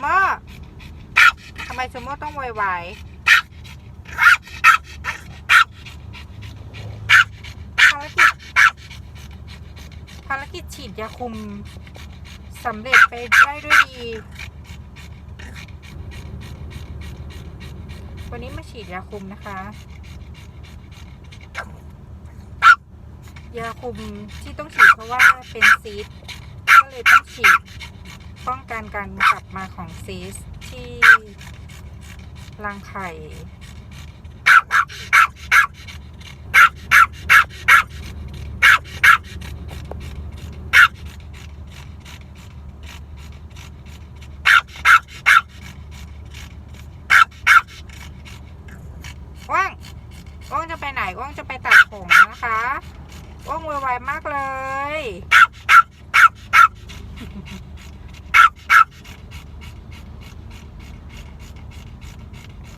โม่ทำไมซูโม่ต้องไวไวายภารกิจภารกิจฉีดยาคุมสำเร็จไปได้ด้วยดี วันนี้มาฉีดยาคุมนะคะ ยาคุมที่ต้องฉีดเพราะว่าเป็นซีสก็เลยต้องฉีด ป้องกันการกลับมาของซีสที่รังไข่อ้วงอ้วงจะไปไหนว่วงจะไปตัดผมนะคะว่วงวุ่นวายมากเลย